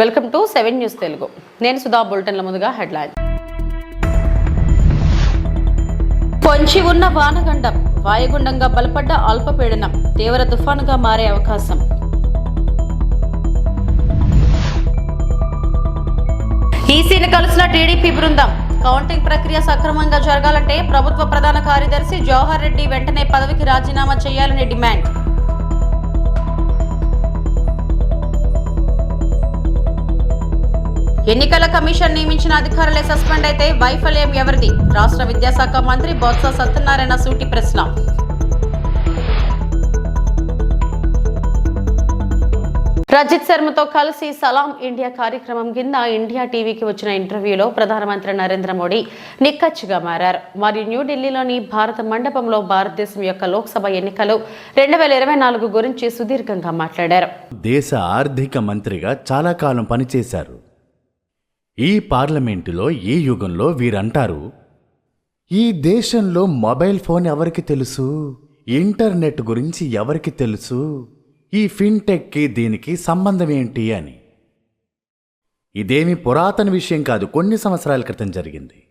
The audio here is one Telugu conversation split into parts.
Welcome to seven news Telugu. నేను సుధా బులెటిన్ల ముందుగా హెడ్లైన్. పొంచి ఉన్న వానగండం వాయుగుండంగా బలపడ్డ అల్పపీడనం తీవ్ర తుఫానుగా మారే అవకాశం. ఈసీని కలిసిన టీడీపీ బృందం. కౌంటింగ్ ప్రక్రియ సక్రమంగా జరగాలంటే ప్రభుత్వ ప్రధాన కార్యదర్శి జవహర్ రెడ్డి వెంటనే పదవికి రాజీనామా చేయాలని డిమాండ్. ఎన్నికల కమిషన్ నియమించిన అధికారులే సస్పెండ్ అయితే వైఫల్యం ఎవరిది? రాష్ట్ర విద్యాశాఖ మంత్రి బొత్స సత్యనారాయణ సూటి ప్రశ్న. రజిత్ శర్మతో కలిసి సలాం ఇండియా కార్యక్రమం కింద ఇండియా టీవీకి వచ్చిన ఇంటర్వ్యూలో ప్రధానమంత్రి నరేంద్ర మోడీ నిక్కచ్చిగా మారారు. మరియు న్యూఢిల్లీలోని భారత మండపంలో భారతదేశం యొక్క లోక్సభ ఎన్నికలు రెండు వేల ఇరవై నాలుగు గురించి సుదీర్ఘంగా మాట్లాడారు. దేశ ఆర్థిక మంత్రిగా చాలా కాలం పనిచేశారు. ఈ పార్లమెంటులో ఈ యుగంలో వీరంటారు ఈ దేశంలో మొబైల్ ఫోన్ ఎవరికి తెలుసు? ఇంటర్నెట్ గురించి ఎవరికి తెలుసు? ఈ ఫిన్టెక్కి దీనికి సంబంధం ఏంటి అని. ఇదేమి పురాతన విషయం కాదు కొన్ని సంవత్సరాల క్రితం జరిగింది.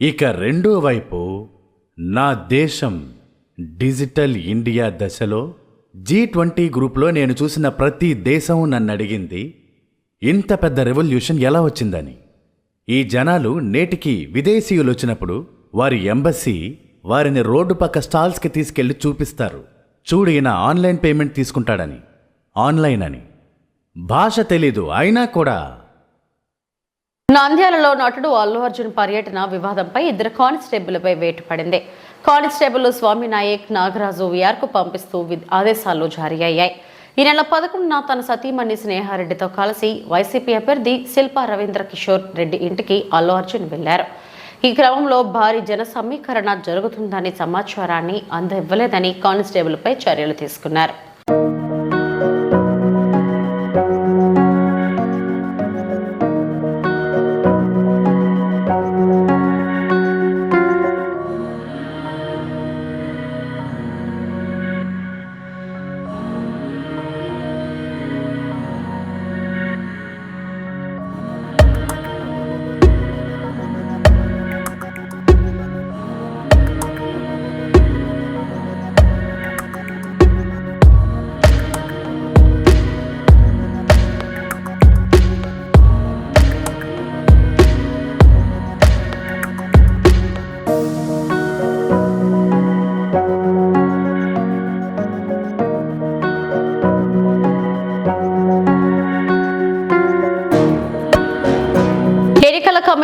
ఇక రెండో వైపు నా దేశం డిజిటల్ ఇండియా దశలో జీ ట్వంటీ గ్రూప్లో నేను చూసిన ప్రతి దేశం నన్ను అడిగింది ఇంత పెద్ద రెవల్యూషన్ ఎలా వచ్చిందని? ఈ జనాలు నేటికి విదేశీయులు వచ్చినప్పుడు వారి ఎంబసీ వారిని రోడ్డు పక్క స్టాల్స్కి తీసుకెళ్ళి చూపిస్తారు. చూడు ఈయన ఆన్లైన్ పేమెంట్ తీసుకుంటాడని. ఆన్లైన్ అని. భాష తెలీదు అయినా కూడా. నంద్యాలలో నటుడు అల్లు అర్జున్ పర్యటన వివాదంపై ఇద్దరు కానిస్టేబుల్పై వేటు పడింది. కానిస్టేబుల్ స్వామి నాయక్ నాగరాజు విఆర్కు పంపిస్తూ వి- ఆదేశాలు జారీ అయ్యాయి. ఈ నెల పదకొండున తన సతీమణి స్నేహారెడ్డితో కలిసి వైసీపీ అభ్యర్థి శిల్పా రవీంద్ర కిషోర్ రెడ్డి ఇంటికి అల్లు అర్జున్ వెళ్ళారు ఈ క్రమంలో భారీ జన సమీకరణ జరుగుతుందనే సమాచారాన్ని అందివ్వలేదని కానిస్టేబుల్పై చర్యలు తీసుకున్నారు.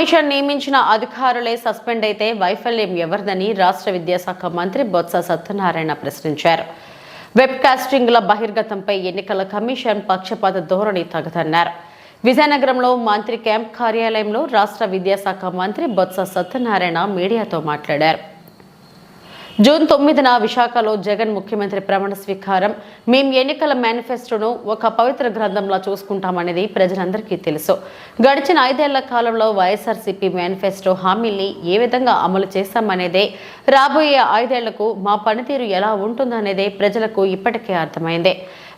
కమిషన్ నియమించిన అధికారులే సస్పెండ్ అయితే వైఫల్యం ఎవరిదని రాష్ట్ర విద్యాశాఖ మంత్రి బొత్స సత్యనారాయణ ప్రశ్నించారు. వెబ్ కాస్టింగ్ల బహిర్గతంపై ఎన్నికల కమిషన్ పక్షపాత ధోరణి తగదన్నారు. విజయనగరంలో మంత్రి క్యాంప్ కార్యాలయంలో రాష్ట్ర విద్యాశాఖ మంత్రి బొత్స సత్యనారాయణ మీడియాతో మాట్లాడారు. జూన్ తొమ్మిదిన విశాఖలో జగన్ ముఖ్యమంత్రి ప్రమాణ స్వీకారం. మేం ఎన్నికల మేనిఫెస్టోను ఒక పవిత్ర గ్రంథంలా చూసుకుంటామనేది ప్రజలందరికీ తెలుసు. గడిచిన ఐదేళ్ళ కాలంలో వైఎస్ఆర్సీపీ మేనిఫెస్టో హామీల్ని ఏ విధంగా అమలు చేస్తామనేదే రాబోయే ఐదేళ్ళకు మా పనితీరు ఎలా ఉంటుందనేదే ప్రజలకు ఇప్పటికే అర్థమైంది.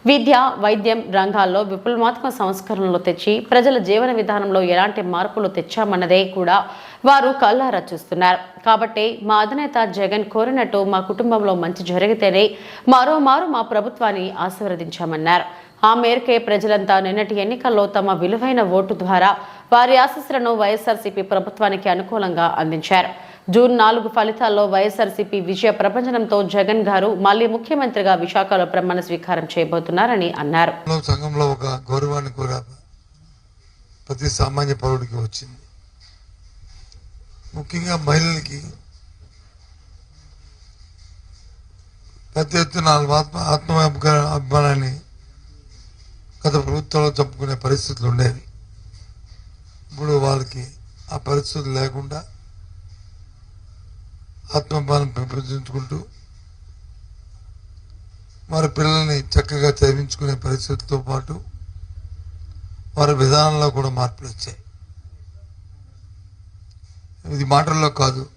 విద్య వైద్యం రంగాల్లో విప్లవాత్మక సంస్కరణలు తెచ్చి ప్రజల జీవన విధానంలో ఎలాంటి మార్పులు తెచ్చామన్నదే కూడా వారు కళ్ళారా చూస్తున్నారు. కాబట్టి మా అధినేత జగన్ కోరినట్టు మా కుటుంబంలో మంచి జరిగితేనే మరోమారు మా ప్రభుత్వాన్ని ఆశీర్వదించామన్నారు. ఆ మేరకే ప్రజలంతా నిన్నటి ఎన్నికల్లో తమ విలువైన ఓటు ద్వారా వారి ఆశస్సులను వైఎస్ఆర్సీపీ ప్రభుత్వానికి అనుకూలంగా అందించారు. జూన్ నాలుగు ఫలితాల్లో వైఎస్ఆర్సీపీ విజయ ప్రపంచనంతో జగన్ గారు మళ్ళీ ముఖ్యమంత్రిగా విశాఖలో ప్రమాణ స్వీకారం చేయబోతున్నారని అన్నారు. సంఘంలో సంఘంలో ఒక గౌరవాన్ని కూడా ప్రతి సామాన్య పౌరుడికి వచ్చింది. ముఖ్యంగా మహిళలకి పెద్ద ఎత్తున ఆత్మ ఆత్మ అభిమానాన్ని గత ప్రభుత్వంలో చంపుకునే పరిస్థితులు ఉండేవి. ఇప్పుడు వాళ్ళకి ఆ పరిస్థితులు లేకుండా ఆత్మభావం పెంపొందించుకుంటూ వారి పిల్లల్ని చక్కగా చదివించుకునే పరిస్థితితో పాటు వారి విధానంలో కూడా మార్పులు వచ్చాయి. ఇది మాటల్లో కాదు.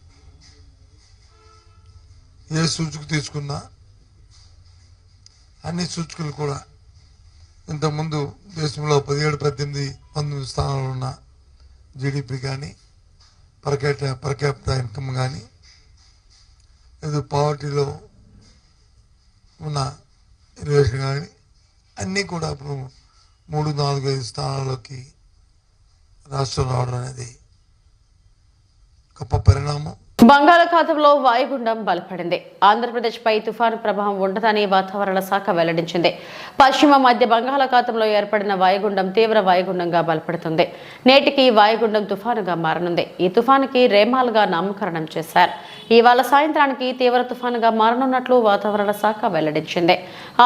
ఏ సూచిక తీసుకున్నా అన్ని సూచికలు కూడా ఇంతకుముందు దేశంలో పదిహేడు పద్దెనిమిది పంతొమ్మిది స్థానాలు ఉన్న జీడిపి కానీ per capital per capital income కానీ ఏదో పావర్టీలో ఉన్న రిలేషన్ కానీ అన్నీ కూడా ఇప్పుడు మూడు నాలుగు ఐదు స్థానాల్లోకి రాష్ట్రం రావడం అనేది గొప్ప పరిణామం. బంగాళాఖాతంలో వాయుగుండం బలపడింది. ఆంధ్రప్రదేశ్పై తుఫాను ప్రభావం ఉండదని వాతావరణ శాఖ వెల్లడించింది. పశ్చిమ మధ్య బంగాళాఖాతంలో ఏర్పడిన వాయుగుండం తీవ్ర వాయుగుండంగా బలపడుతుంది. నేటికి వాయుగుండం తుఫానుగా మారనుంది. ఈ తుఫానుకి రేమాలుగా నామకరణం చేశారు. ఇవాళ సాయంత్రానికి తీవ్ర తుఫానుగా మారనున్నట్లు వాతావరణ శాఖ వెల్లడించింది.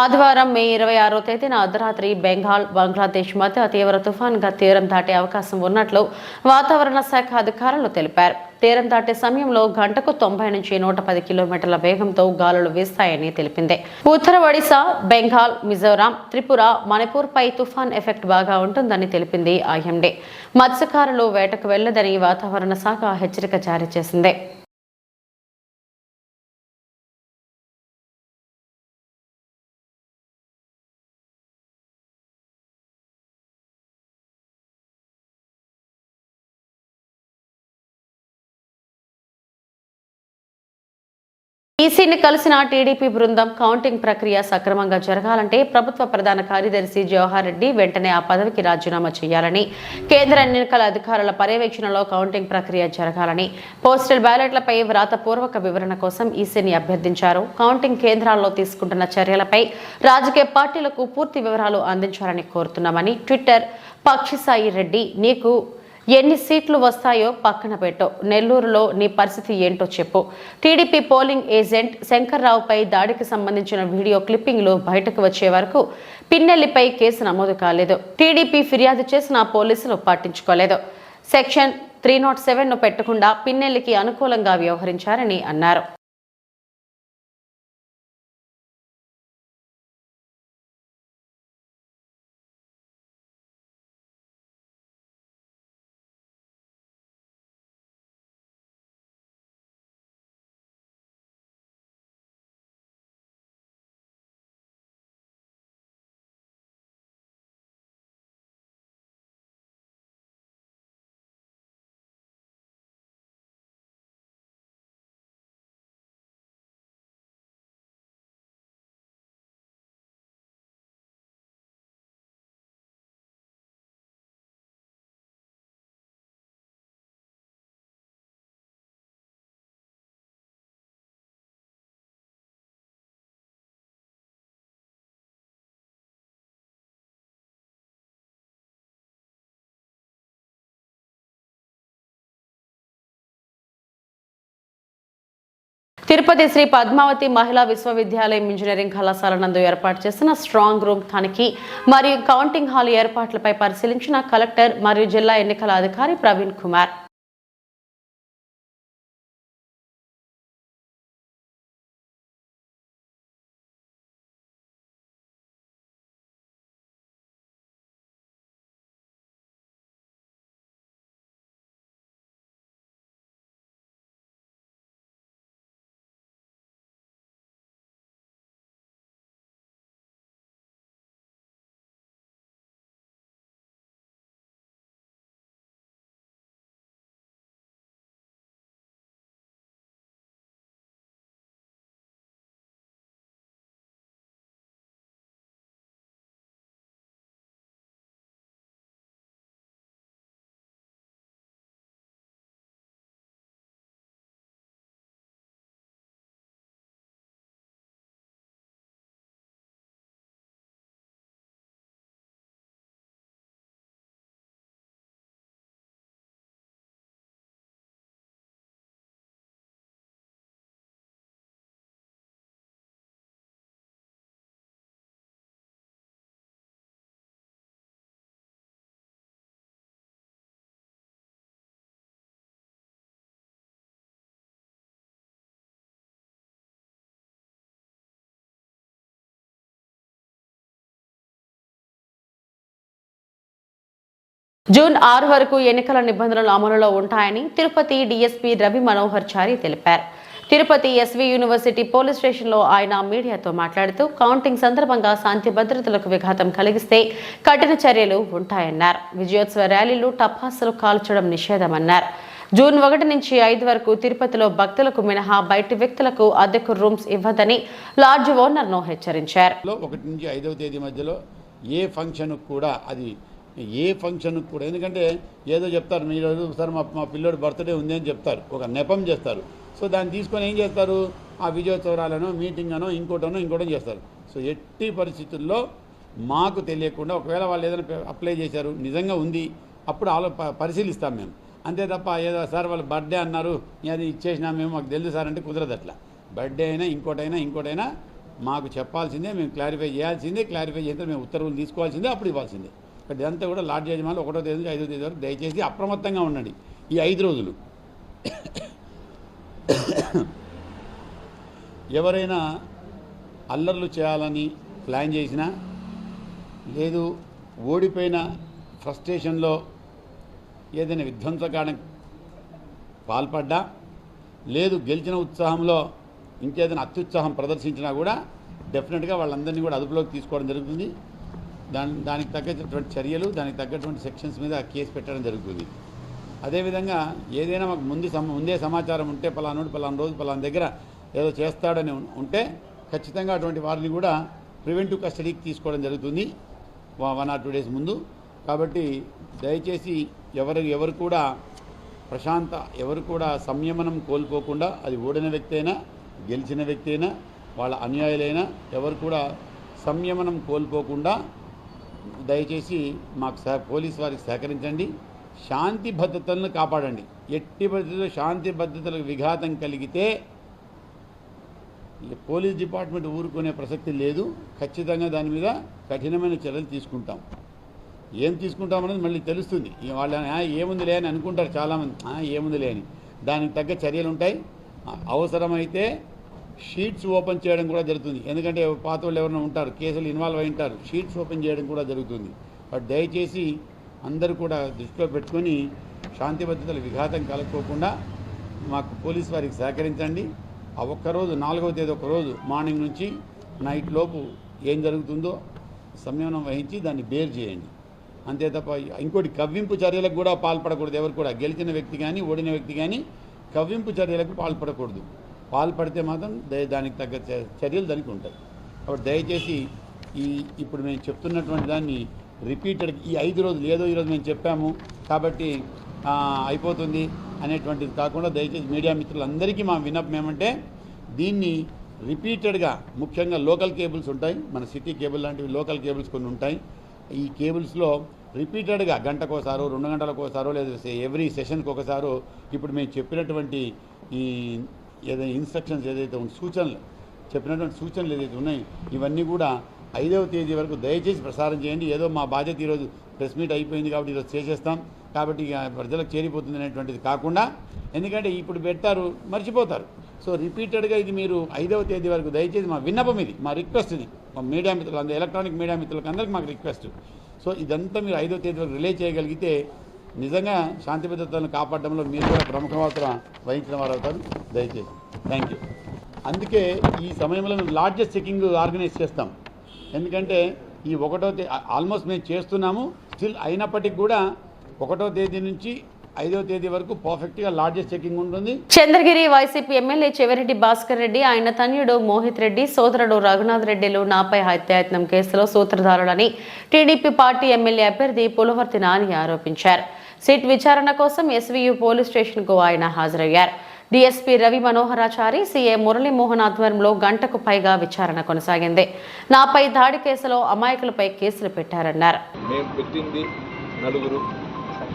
ఆదివారం మే ఇరవై ఆరో తేదీన అర్ధరాత్రి బెంగాల్ బంగ్లాదేశ్ మధ్య తీవ్ర తుఫానుగా తీరం దాటే అవకాశం ఉన్నట్లు వాతావరణ శాఖ అధికారులు తెలిపారు. తీరం దాటే సమయంలో గంటకు తొంభై నుంచి నూట పది కిలోమీటర్ల వేగంతో గాలులు వీస్తాయని తెలిపింది. ఉత్తర ఒడిశా బెంగాల్ మిజోరాం త్రిపుర మణిపూర్ పై తుఫాన్ ఎఫెక్ట్ బాగా ఉంటుందని తెలిపింది ఐఎండీ. మత్స్యకారులు వేటకు వెళ్ళదని వాతావరణ శాఖ హెచ్చరిక జారీ చేసింది. ఈసీని కలిసిన టీడీపీ బృందం కౌంటింగ్ ప్రక్రియ సక్రమంగా జరగాలంటే ప్రభుత్వ ప్రధాన కార్యదర్శి జవహర్ రెడ్డి వెంటనే ఆ పదవికి రాజీనామా చేయాలని కేంద్ర ఎన్నికల అధికారుల పర్యవేక్షణలో కౌంటింగ్ ప్రక్రియ జరగాలని పోస్టల్ బ్యాలెట్లపై వ్రాతపూర్వక వివరణ కోసం ఈసీని అభ్యర్థించారు. కౌంటింగ్ కేంద్రాల్లో తీసుకుంటున్న చర్యలపై రాజకీయ పార్టీలకు పూర్తి వివరాలు అందించాలని కోరుతున్నామని ట్విట్టర్ పక్షిసాయి రెడ్డి నీకు ఎన్ని సీట్లు వస్తాయో పక్కన పెట్టు. నెల్లూరులో నీ పరిస్థితి ఏంటో చెప్పు. టీడీపీ పోలింగ్ ఏజెంట్ శంకర్రావుపై దాడికి సంబంధించిన వీడియో క్లిప్పింగ్లు బయటకు వచ్చే వరకు పిన్నెల్లిపై కేసు నమోదు కాలేదు. టీడీపీ ఫిర్యాదు చేసిన పోలీసులు పట్టించుకోలేదు. సెక్షన్ త్రీ నాట్ సెవెన్ను పెట్టకుండా పిన్నెల్లికి అనుకూలంగా వ్యవహరించారని అన్నారు. తిరుపతి శ్రీ పద్మావతి మహిళా విశ్వవిద్యాలయం ఇంజనీరింగ్ కళాశాల నందు ఏర్పాటు చేసిన స్ట్రాంగ్ రూమ్ తనిఖీ మరియు కౌంటింగ్ హాల్ ఏర్పాట్లపై పరిశీలించిన కలెక్టర్ మరియు జిల్లా ఎన్నికల అధికారి ప్రవీణ్ కుమార్. జూన్ ఆరు వరకు ఎన్నికల నిబంధనలు అమలులో ఉంటాయని తిరుపతి డీఎస్పీ రవి మనోహర్ చారి తెలిపారు. తిరుపతి ఎస్వి యూనివర్సిటీ పోలీస్ స్టేషన్లో ఆయన మీడియాతో మాట్లాడుతూ కౌంటింగ్ సందర్భంగా శాంతి భద్రతలకు విఘాతం కలిగిస్తే కఠిన చర్యలు ఉంటాయన్నారు. విజయోత్సవ ర్యాలీలు టపాసులు కాల్చడం నిషేధమన్నారు. జూన్ ఒకటి నుంచి ఐదు వరకు తిరుపతిలో భక్తులకు మినహా బయటి వ్యక్తులకు అద్దెకు రూమ్స్ ఇవ్వదని లాడ్జ్ ఓనర్ను హెచ్చరించారు. ఒకటి నుంచి ఐదవ తేదీ మధ్యలో ఏ ఫంక్షన్ కూడా అది ఏ ఫంక్షన్కి కూడా. ఎందుకంటే ఏదో చెప్తారు మీరు సార్ మా మా పిల్లోడు బర్త్డే ఉంది అని చెప్తారు. ఒక నెపం చేస్తారు. సో దాన్ని తీసుకొని ఏం చేస్తారు? ఆ విజయోత్సవాలను మీటింగ్ అనో ఇంకోటనో ఇంకోటో చేస్తారు. సో ఎట్టి పరిస్థితుల్లో మాకు తెలియకుండా ఒకవేళ వాళ్ళు ఏదైనా అప్లై చేశారు నిజంగా ఉంది అప్పుడు ఆలో పరిశీలిస్తాం మేము. అంతే తప్ప ఏదో సార్ వాళ్ళు బర్త్డే అన్నారు అది ఇచ్చేసినా మేము మాకు తెలుసు సార్ అంటే కుదరదు అట్లా. బర్త్డే అయినా ఇంకోటైనా ఇంకోటైనా మాకు చెప్పాల్సిందే మేము క్లారిఫై చేయాల్సిందే క్లారిఫై చేస్తే మేము ఉత్తర్వులు తీసుకోవాల్సిందే అప్పుడు ఇవ్వాల్సిందే. ఇదంతా కూడా లార్డ్ యజమానులు ఒకటో తేదీ నుంచి ఐదో తేదీ వరకు దయచేసి అప్రమత్తంగా ఉండండి ఈ ఐదు రోజులు. ఎవరైనా అల్లర్లు చేయాలని ప్లాన్ చేసినా లేదు ఓడిపోయిన ఫ్రస్ట్రేషన్లో ఏదైనా విధ్వంసకాండ పాల్పడ్డా లేదు గెలిచిన ఉత్సాహంలో ఇంకేదైనా అత్యుత్సాహం ప్రదర్శించినా కూడా డెఫినెట్గా వాళ్ళందరినీ కూడా అదుపులోకి తీసుకోవడం జరుగుతుంది. దాని దానికి తగ్గటువంటి చర్యలు దానికి తగ్గటువంటి సెక్షన్స్ మీద కేసు పెట్టడం జరుగుతుంది. అదేవిధంగా ఏదైనా మాకు ముందు సమ ముందే సమాచారం ఉంటే పలానోడు పలానా రోజు పలానా దగ్గర ఏదో చేస్తాడని ఉంటే ఖచ్చితంగా అటువంటి వారిని కూడా ప్రివెంటివ్ కస్టడీకి తీసుకోవడం జరుగుతుంది. వన్ ఆర్ టూ డేస్ ముందు. కాబట్టి దయచేసి ఎవరు ఎవరు కూడా ప్రశాంత ఎవరు కూడా సంయమనం కోల్పోకుండా అది ఓడిన వ్యక్తి అయినా గెలిచిన వ్యక్తి అయినా వాళ్ళ అనుయాయులైనా ఎవరు కూడా సంయమనం కోల్పోకుండా దయచేసి మాకు సహ పోలీస్ వారికి సహకరించండి. శాంతి భద్రతలను కాపాడండి. ఎట్టి పరిస్థితుల్లో శాంతి భద్రతలకు విఘాతం కలిగితే పోలీస్ డిపార్ట్మెంట్ ఊరుకునే ప్రసక్తి లేదు. ఖచ్చితంగా దాని మీద కఠినమైన చర్యలు తీసుకుంటాం. ఏం తీసుకుంటామనేది మళ్ళీ తెలుస్తుంది. వాళ్ళ ఏముందిలే అని అనుకుంటారు చాలామంది. "ఆ, ఏముందిలే అని. దానికి తగ్గ చర్యలు ఉంటాయి అవసరమైతే షీట్స్ ఓపెన్ చేయడం కూడా జరుగుతుంది. ఎందుకంటే పాత వాళ్ళు ఎవరైనా ఉంటారు కేసులు ఇన్వాల్వ్ అయి ఉంటారు షీట్స్ ఓపెన్ చేయడం కూడా జరుగుతుంది. బట్ దయచేసి అందరూ కూడా దృష్టిలో పెట్టుకొని శాంతి భద్రతలు విఘాతం కలగకోకుండా మాకు పోలీస్ వారికి సహకరించండి. ఆ ఒక్కరోజు నాలుగవ తేదీ ఒక రోజు మార్నింగ్ నుంచి నైట్ లోపు ఏం జరుగుతుందో సంయమనం వహించి దాన్ని బేర్ చేయండి. అంతే తప్ప ఇంకోటి కవ్వింపు చర్యలకు కూడా పాల్పడకూడదు ఎవరు కూడా. గెలిచిన వ్యక్తి కానీ ఓడిన వ్యక్తి కానీ కవ్వింపు చర్యలకు పాల్పడకూడదు. పాల్పడితే మాత్రం దానికి తగ్గ చ- చర్యలు దానికి ఉంటాయి. కాబట్టి దయచేసి ఈ ఇప్పుడు మేము చెప్తున్నటువంటి దాన్ని రిపీటెడ్ ఈ ఐదు రోజులు ఏదో ఈరోజు మేము చెప్పాము కాబట్టి అయిపోతుంది అనేటువంటిది కాకుండా దయచేసి మీడియా మిత్రులందరికీ మా విన్నపం ఏమంటే దీన్ని రిపీటెడ్గా ముఖ్యంగా లోకల్ కేబుల్స్ ఉంటాయి మన సిటీ కేబుల్ లాంటివి లోకల్ కేబుల్స్ కొన్ని ఉంటాయి. ఈ కేబుల్స్లో రిపీటెడ్గా గంటకోసారో రెండు గంటలకోసారో లేదా ఎవ్రీ సెషన్కి ఒకసారో ఇప్పుడు మేము చెప్పినటువంటి ఈ ఏదైనా ఇన్స్ట్రక్షన్స్ ఏదైతే ఉన్న సూచనలు చెప్పినటువంటి సూచనలు ఏదైతే ఉన్నాయి ఇవన్నీ కూడా ఐదవ తేదీ వరకు దయచేసి ప్రసారం చేయండి. ఏదో మా బాధ్యత ఈరోజు ప్రెస్ మీట్ అయిపోయింది కాబట్టి ఈరోజు చేసేస్తాం. కాబట్టి ప్రజలకు చేరిపోతుంది అనేటువంటిది కాకుండా ఎందుకంటే ఇప్పుడు పెడతారు మర్చిపోతారు. సో రిపీటెడ్గా ఇది మీరు ఐదవ తేదీ వరకు దయచేసి మా విన్నపం ఇది మా రిక్వెస్ట్ ఇది. మా మీడియా మిత్రులు ఎలక్ట్రానిక్ మీడియా మిత్రులకు అందరికీ మాకు రిక్వెస్ట్. సో ఇదంతా మీరు ఐదవ తేదీ వరకు రిలే చేయగలిగితే నిజంగా శాంతి భద్రతలను కాపాడడంలో మీరు కూడా ప్రముఖ పాత్ర వహించిన వారు అవుతారు దయచేసి. థ్యాంక్ యూ అందుకే ఈ సమయంలో మేము లార్జెస్ట్ చెకింగ్ ఆర్గనైజ్ చేస్తాం. ఎందుకంటే ఈ ఒకటో ఆల్మోస్ట్ మేము చేస్తున్నాము. స్టిల్ అయినప్పటికీ కూడా ఒకటో తేదీ నుంచి ఐదో తేదీ వరకు పర్ఫెక్ట్గా లార్జెస్ట్ చెకింగ్ ఉంటుంది. చంద్రగిరి వైసీపీ ఎమ్మెల్యే చెవిరెడ్డి భాస్కర్ రెడ్డి ఆయన తన్యుడు మోహిత్ రెడ్డి సోదరుడు రఘునాథ్ రెడ్డిలు నాపై హత్యాయత్నం కేసులో సూత్రధారులని టీడీపీ పార్టీ ఎమ్మెల్యే అభ్యర్థి పులవర్తి నాని ఆరోపించారు. సిట్ విచారణ కోసం ఎస్వీయు పోలీస్ స్టేషన్కు ఆయన హాజరయ్యారు. డీఎస్పీ రవి మనోహరాచారి సీఏ మురళీమోహన్ ఆధ్వర్యంలో గంటకు పైగా విచారణ కొనసాగింది. నాపై దాడి కేసులో అమాయకులపై కేసులు పెట్టారన్నారు. మేము పెట్టింది నలుగురు.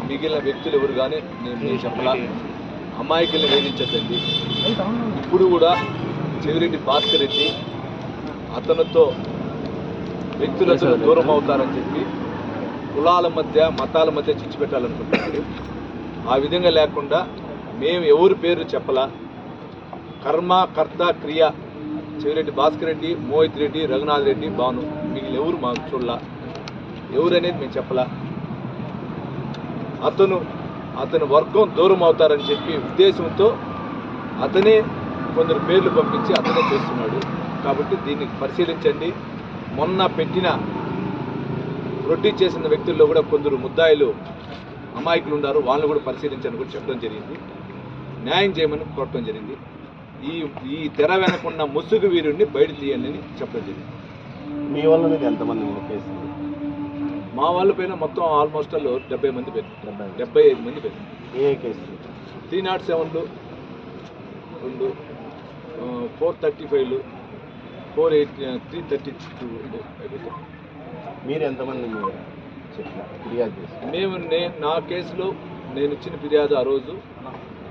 మిగిలిన వ్యక్తులు ఎవరు కానీ నేను నేను చెప్పలా. అమాయకుల్ని వేధించద్దండి. ఇప్పుడు కూడా చెవిరెడ్డి భాస్కర్ రెడ్డి అతనితో వ్యక్తులతో దూరం అవుతారని చెప్పి కులాల మధ్య మతాల మధ్య చిచ్చు పెట్టాలనుకుంటున్నాడు ఆ విధంగా లేకుండా మేము ఎవరి పేరు చెప్పలా? కర్మ కర్త క్రియ చెవిరెడ్డి భాస్కర్ రెడ్డి మోహిత్ రెడ్డి రఘునాథ్ రెడ్డి భాను మిగిలిన ఎవరు మాకు చూడలా? ఎవరనేది మేము చెప్పలా? అతను అతని వర్గం దూరం అవుతారని చెప్పి ఉద్దేశంతో అతనే కొందరు పేర్లు పంపించి అతనే చేస్తున్నాడు. కాబట్టి దీన్ని పరిశీలించండి. మొన్న పెట్టిన రొట్టి చేసిన వ్యక్తుల్లో కూడా కొందరు ముద్దాయిలు అమాయకులు ఉన్నారు వాళ్ళని కూడా పరిశీలించని కూడా చెప్పడం జరిగింది. న్యాయం చేయమని కోరటం జరిగింది. ఈ ఈ తెర వెనకున్న ముసుగు వీరుడిని బయట తీయండి చెప్పడం జరిగింది. మీ వల్ల ఎంతమంది మా వాళ్ళ పైన మొత్తం ఆల్మోస్ట్ ఆల్ డెబ్బై మంది పెట్టారు డెబ్బై ఐదు మంది పెట్టారు ఏ కేసు? త్రీ నాట్ సెవెన్లు రెండు four thirty ఫైవ్లు four eight three thirty two మీరు? ఎంతమంది ఫిర్యాదు చేసి మేము నేను నా కేసులో నేను ఇచ్చిన ఫిర్యాదు ఆ రోజు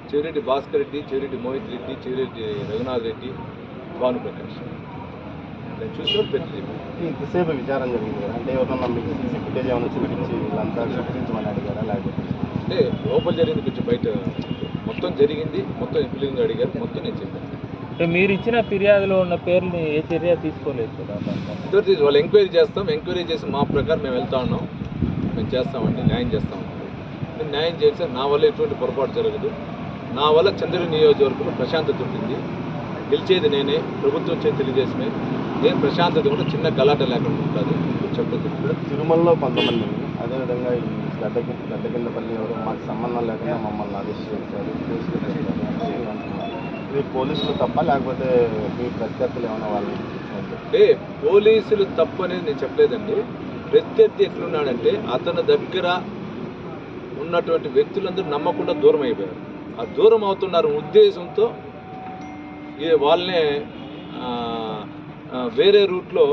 చెవిరెడ్డి భాస్కర్ రెడ్డి చెవిరెడ్డి మోహిత్ రెడ్డి చెవిరెడ్డి రఘునాథ్ రెడ్డి నేను పెట్టి చెప్పాను ఇంతసేపు విచారం జరిగింది కదా. అంటే ఎవరన్నా మీకు సీసీ ఫుటేజ్ ఏమైనా చూపించి వీళ్ళంతా చూపించమని అడిగారా లేకపోతే? అంటే లోపల జరిగింది కొంచెం బయట మొత్తం జరిగింది. మొత్తం ఫిలింగ్ అడిగారు. మొత్తం నేను చెప్పాను. మీరు ఇచ్చిన ఫిర్యాదులో ఉన్న పేర్లని ఏ చర్య తీసుకోలేదు కదా? ఇద్దరు తీసి వాళ్ళు ఎంక్వైరీ చేస్తాం. ఎంక్వైరీ చేసి మా ప్రకారం మేము వెళ్తా ఉన్నాం. మేము చేస్తామండి. న్యాయం చేస్తాం. మేము న్యాయం చేస్తే నా వల్ల ఎటువంటి పొరపాటు జరగదు. నా వల్ల చంద్రుడి నియోజకవర్గంలో ప్రశాంతత ఉంటుంది. గెలిచేది నేనే. ప్రభుత్వం వచ్చే తెలుగుదేశమే. నేను ప్రశాంతత కూడా చిన్న గలాట లేకుండా ఉంటుంది. చెప్పదు ఇప్పుడు తిరుమలలో కొంతమంది అదేవిధంగా ఈ గడ్డ గడ్డ కింద పల్లి ఎవరు? మాకు సంబంధం లేకుండా మమ్మల్ని అరెస్ట్ చేశారు. కేసులు ఇది పోలీసులు తప్ప లేకపోతే మీ ప్రత్యర్థులు ఏమైనా వాళ్ళు అంటే పోలీసులు తప్పు అనేది నేను చెప్పలేదండి. ప్రత్యర్థి ఎట్లున్నాడంటే అతని దగ్గర ఉన్నటువంటి వ్యక్తులందరూ నమ్మకుండా దూరం అయిపోయారు. ఆ దూరం అవుతున్నారు ఉద్దేశంతో ఈ వాళ్ళనే వేరే రూట్లో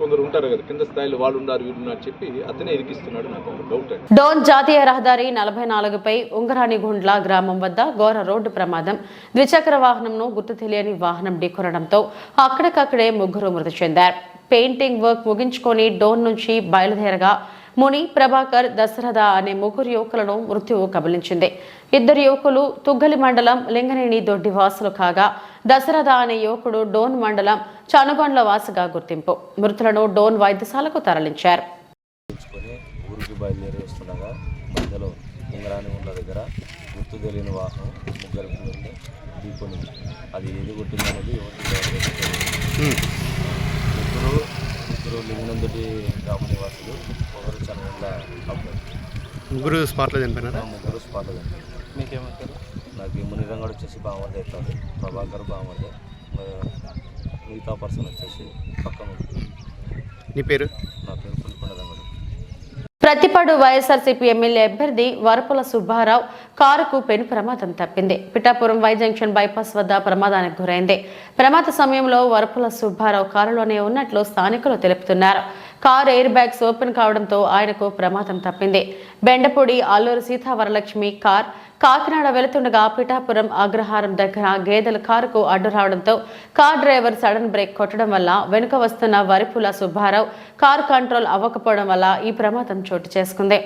కొందరు ఉంటారు కదా కింద స్థాయిలో వాళ్ళు ఉన్నారు వీళ్ళు ఉన్నారు చెప్పి అతనే ఇరికిస్తున్నాడు నాకు డౌట్ అండి. డోన్ జాతీయ రహదారి నలభై నాలుగుపై ఉంగరానిగుండ్ల గ్రామం వద్ద ఘోర రోడ్డు ప్రమాదం. ద్విచక్ర వాహనంను గుర్తు తెలియని వాహనం ఢీకొనడంతో అక్కడికక్కడే ముగ్గురు మృతి చెందారు. పెయింటింగ్ వర్క్ ముగించుకొని డోన్ నుంచి బయలుదేరగా ముని ప్రభాకర్ దశరథ అనే ముగ్గురు యువకులను మృత్యువు కబలించింది. ఇద్దరు యువకులు తుగ్గలి మండలం లింగనేని దొడ్డి వాసులు కాగా దశరథ అనే యువకుడు డోన్ మండలం చనుగొండ్ల వాసుగా గుర్తింపు. మృతులను డోన్ వైద్యశాలకు తరలించారు. ఊరికి బయలుదేరి వస్తుండగా మధ్యలో ఉంగరాని ఉన్న దగ్గర గుర్తు తెలియని వాహనం ముగ్గురు ఢీకొని అది ఏది కొట్టిందనేది. ముగ్గురు ముగ్గురు లింగనందుటి గ్రామ నివాసులు ఒకరు ముగ్గురు స్పాట్లో చనిపోయినారా? ముగ్గురు స్పాట్ మీకేమంటారు? నాకు ఈ మునిరంగడు వచ్చేసి బామర్ది అవుతాడు ప్రభాకర్ బామర్ది మిగతా పర్సన్ వచ్చేసి పక్కన. నీ పేరు? నా పేరు పులికొండ రంగడు ప్రతిపాడు వైఎస్ఆర్సీపీ ఎమ్మెల్యే అభ్యర్థి వరపుల సుబ్బారావు కారుకు పెను ప్రమాదం తప్పింది. పిఠాపురం వై జంక్షన్ బైపాస్ వద్ద ప్రమాదానికి గురైంది. ప్రమాద సమయంలో వరపుల సుబ్బారావు కారులోనే ఉన్నట్లు స్థానికులు తెలుపుతున్నారు. కారు ఎయిర్ బ్యాగ్స్ ఓపెన్ కావడంతో ఆయనకు ప్రమాదం తప్పింది. బెండపూడి అల్లూరు సీతావరలక్ష్మి కార్ కాకినాడ వెళుతుండగా పిఠాపురం అగ్రహారం దగ్గర గేదెల కారుకు అడ్డు రావడంతో కార్ డ్రైవర్ సడన్ బ్రేక్ కొట్టడం వల్ల వెనుక వస్తున్న వరిపుల సుబ్బారావు కారు కంట్రోల్ అవ్వకపోవడం వల్ల ఈ ప్రమాదం చోటు చేసుకుంది.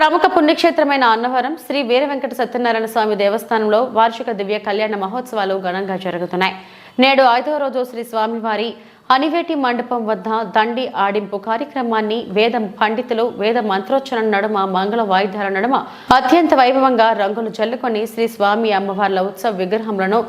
ప్రముఖ పుణ్యక్షేత్రమైన అన్నవరం శ్రీ వీర వెంకట సత్యనారాయణ స్వామి దేవస్థానంలో వార్షిక దివ్య కళ్యాణ మహోత్సవాలు ఘనంగా జరుగుతున్నాయి. నేడు ఐదవ రోజు శ్రీ స్వామివారి అనివేటి మండపం వద్ద దండి ఆడింపు కార్యక్రమాన్ని వేద పండితులు వేద మంత్రోచ్చరణ నడుమ మంగళ వాయిద్యాల నడుమ అత్యంత వైభవంగా రంగులు చల్లుకొని శ్రీ స్వామి అమ్మవార్ల ఉత్సవ విగ్రహములను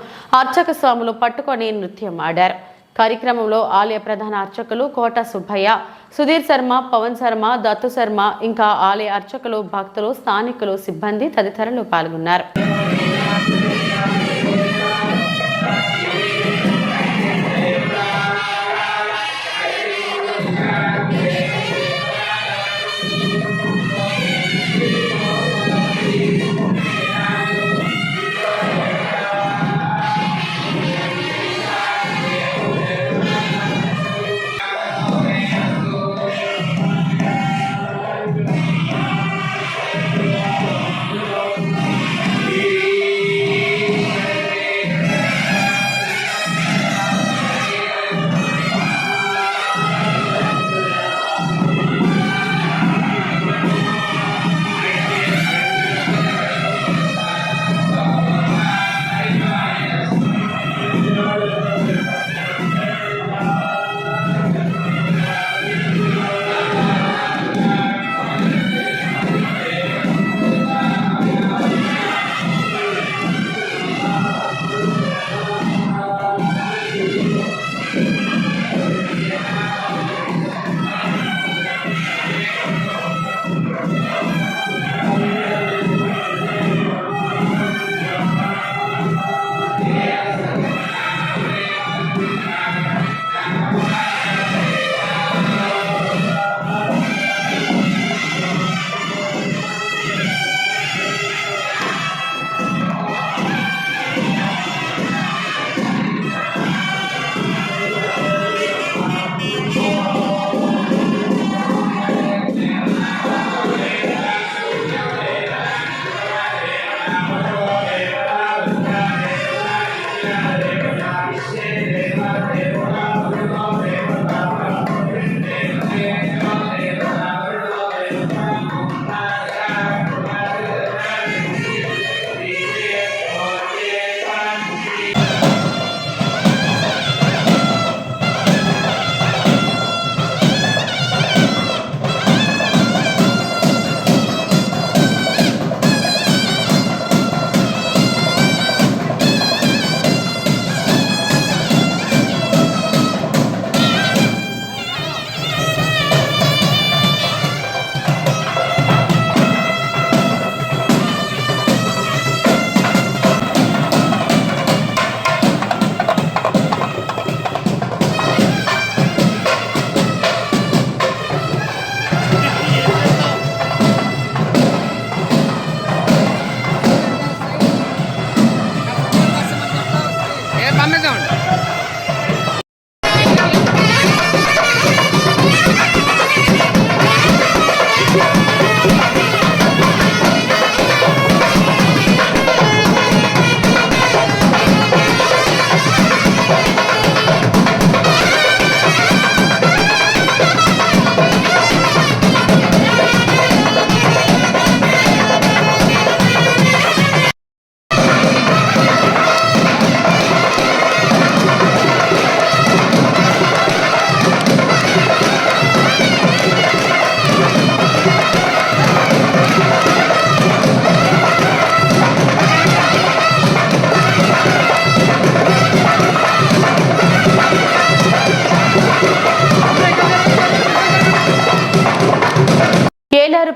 అర్చక స్వాములు పట్టుకొని నృత్యం ఆడారు. కార్యక్రమంలో ఆలయ ప్రధాన అర్చకులు కోట సుబ్బయ్య సుధీర్ శర్మ పవన్ శర్మ దత్తు శర్మ ఇంకా ఆలయ అర్చకులు భక్తులు స్థానికులు సిబ్బంది తదితరులు పాల్గొన్నారు.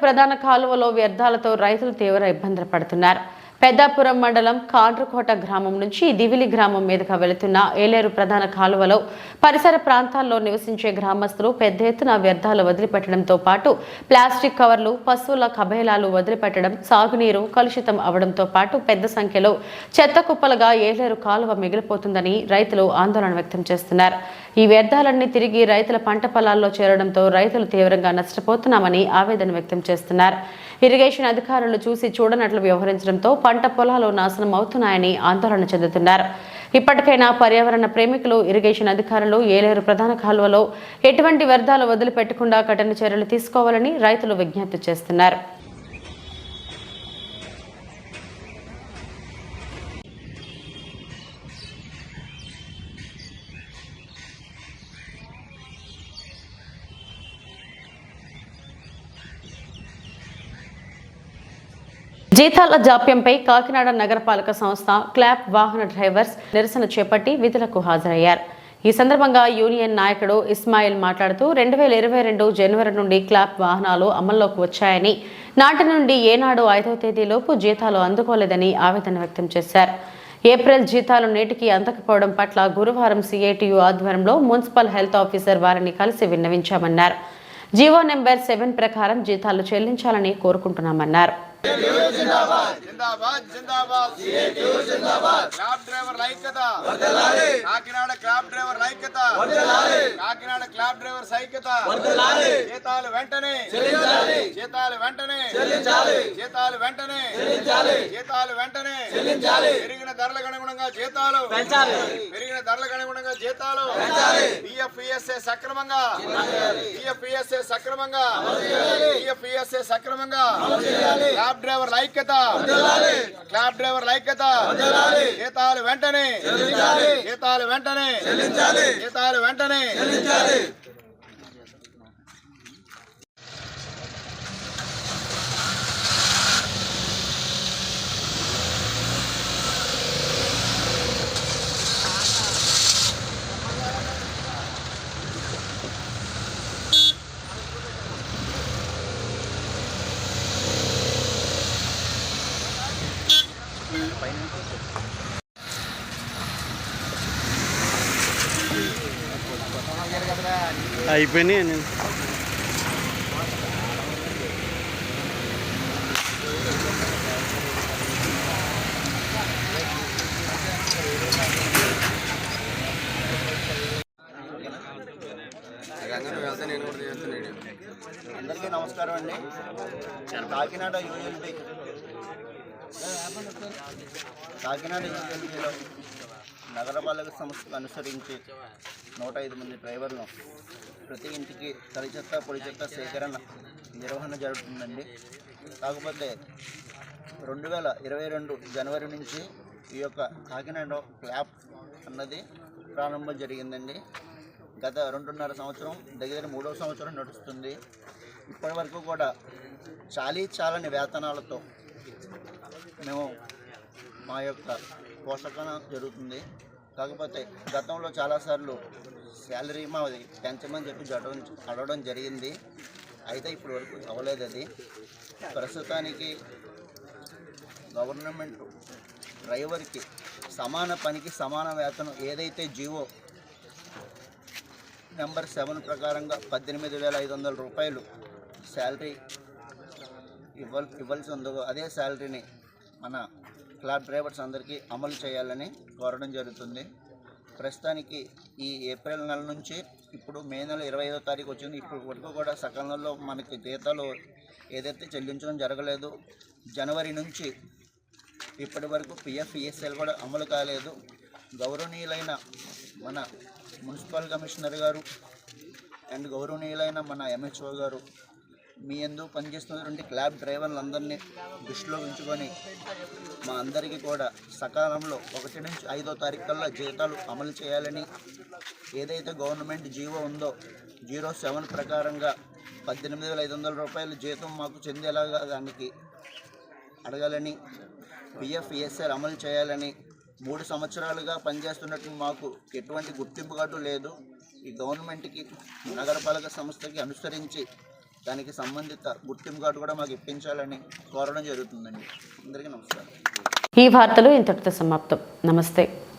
ప్రధాన కాలువలో వ్యర్థాలతో రైతులు తీవ్ర ఇబ్బందులు పడుతున్నారు. పెద్దాపురం మండలం కాండ్రకోట గ్రామం నుంచి దివిలి గ్రామం మీదుగా వెళుతున్న ఏలేరు ప్రధాన కాలువలో పరిసర ప్రాంతాల్లో నివసించే గ్రామస్తులు పెద్ద ఎత్తున వ్యర్థాలు వదిలిపెట్టడంతో పాటు ప్లాస్టిక్ కవర్లు పశువుల కబేలాలు వదిలిపెట్టడం సాగునీరు కలుషితం అవడంతో పాటు పెద్ద సంఖ్యలో చెత్త కుప్పలుగా ఏలేరు కాలువ మిగిలిపోతుందని రైతులు ఆందోళన వ్యక్తం చేస్తున్నారు. ఈ వ్యర్థాలన్నీ తిరిగి రైతుల పంట పొలాల్లో చేరడంతో రైతులు తీవ్రంగా నష్టపోతున్నామని ఆవేదన వ్యక్తం చేస్తున్నారు. ఇరిగేషన్ అధికారులు చూసి చూడనట్లు వ్యవహరించడంతో పంట పొలాలు నాశనం అవుతున్నాయని ఆందోళన చెందుతున్నారు. ఇప్పటికైనా పర్యావరణ ప్రేమికులు ఇరిగేషన్ అధికారులు ఏలేరు ప్రధాన కాలువలో ఎటువంటి వ్యర్థాలు వదిలిపెట్టకుండా కఠిన చర్యలు తీసుకోవాలని రైతులు విజ్ఞప్తి చేస్తున్నారు. జీతాల జాప్యంపై కాకినాడ నగరపాలక సంస్థ క్లాప్ వాహన డ్రైవర్స్ నిరసన చేపట్టి విధులకు హాజరయ్యారు. ఈ సందర్భంగా యూనియన్ నాయకుడు ఇస్మాయిల్ మాట్లాడుతూ రెండు వేల ఇరవై రెండు జనవరి నుండి క్లాప్ వాహనాలు అమల్లోకి వచ్చాయని నాటి నుండి ఏనాడు ఐదవ తేదీలోపు జీతాలు అందుకోలేదని ఆవేదన వ్యక్తం చేశారు. ఏప్రిల్ జీతాలు నేటికి అందకపోవడం పట్ల గురువారం సిఐటియు ఆధ్వర్యంలో మున్సిపల్ హెల్త్ ఆఫీసర్ వారిని కలిసి విన్నవించామన్నారు. జీవో నెంబర్ సెవెన్ ప్రకారం జీతాలు చెల్లించాలని కోరుకుంటున్నామన్నారు. జిందాబాద్. జిందాబాద్ జిందాబాద్. క్రాబ్ డ్రైవర్ ఐక్యత. కాకినాడ క్రాబ్ డ్రైవర్ ఐక్యత. కాకినాడ క్రాబ్ డ్రైవర్ ఐక్యత. జీతాలు వెంటనే. జీతాలు వెంటనే. జీతాలు వెంటనే. జీతాలు వెంటనే. పెరిగిన ధరలకు అనుగుణంగా జీతాలు పెరిగిన ధరలకు అనుగుణంగా జీతాలు పిఎఫ్ఈఎస్ఏ సక్రమంగా. పిఎఫ్ఈఎస్ఏ సక్రమంగా. పిఎఫ్ఈఎస్ఏ సక్రమంగా. క్లాబ్ డ్రైవర్ ఐక్యత. క్లాబ్ డ్రైవర్ ఐక్యత. జీతాలు వెంటనే. జీతాలు వెంటనే. జీతాలు వెంటనే. అయిపోయినాయి నేను అందరికీ నమస్కారం అండి. కాకినాడ యూఎల్బి కాకినాడ యూఎల్బిలో నగరపాలక సంస్థకు అనుసరించి నూట ఐదు మంది డ్రైవర్లు ప్రతి ఇంటికి తడి చెత్త పొడి చెత్త సేకరణ నిర్వహణ జరుగుతుందండి. కాకపోతే రెండు వేల ఇరవై రెండు జనవరి నుంచి ఈ యొక్క కాకినాడ క్లాప్ అన్నది ప్రారంభం జరిగిందండి. గత రెండున్నర సంవత్సరం దగ్గర మూడవ సంవత్సరం నడుస్తుంది. ఇప్పటి వరకు కూడా చాలీ చాలని వేతనాలతో మేము మా యొక్క పోషకన జరుగుతుంది. కాకపోతే గతంలో చాలాసార్లు శాలరీ మాది పెంచమని చెప్పి జడడం అడగడం జరిగింది. అయితే ఇప్పుడు వరకు అవ్వలేదు అది. ప్రస్తుతానికి గవర్నమెంట్ డ్రైవర్కి సమాన పనికి సమాన వేతనం ఏదైతే జీవో నెంబర్ సెవెన్ ప్రకారంగా పద్దెనిమిది వేల ఐదు వందల రూపాయలు శాలరీ ఇవ్వ ఇవ్వాల్సి ఉందో అదే శాలరీని మన క్లాబ్ డ్రైవర్స్ అందరికీ అమలు చేయాలని కోరడం జరుగుతుంది. ప్రస్తుతానికి ఈ ఏప్రిల్ నెల నుంచి ఇప్పుడు మే నెల ఇరవై ఐదో తారీఖు వచ్చింది. ఇప్పుడు వరకు కూడా సకాలంలో మనకి జీతాలు ఏదైతే చెల్లించడం జరగలేదు జనవరి నుంచి ఇప్పటి వరకు పిఎఫ్ ఈఎస్ఎల్ కూడా అమలు కాలేదు. గౌరవనీయులైన మన మున్సిపల్ కమిషనర్ గారు అండ్ గౌరవనీయులైన మన ఎంహెచ్ఓ గారు మీ ఎందుకు పనిచేస్తున్నటువంటి క్లాబ్ డ్రైవర్లందరినీ దృష్టిలో ఉంచుకొని మా అందరికీ కూడా సకాలంలో ఒకటి నుంచి ఐదో తారీఖు కల్లా జీతాలు అమలు చేయాలని ఏదైతే గవర్నమెంట్ జీవో ఉందో జీరో సెవెన్ ప్రకారంగా పద్దెనిమిది వేల ఐదు వందల రూపాయలు జీతం మాకు చెందేలాగా దానికి అడగాలని పిఎఫ్ఈఎస్ఆర్ అమలు చేయాలని మూడు సంవత్సరాలుగా పనిచేస్తున్నట్టు మాకు ఎటువంటి గుర్తింపు కార్డు లేదు. ఈ గవర్నమెంట్కి నగరపాలక సంస్థకి అనుసరించి దానికి సంబంధిత గుర్తింపు కార్డు కూడా మాకు ఇప్పించాలని కోరడం జరుగుతుందండి. అందరికీ నమస్కారం. ఈ వార్తలు ఇంతటితో సమాప్తం. నమస్తే.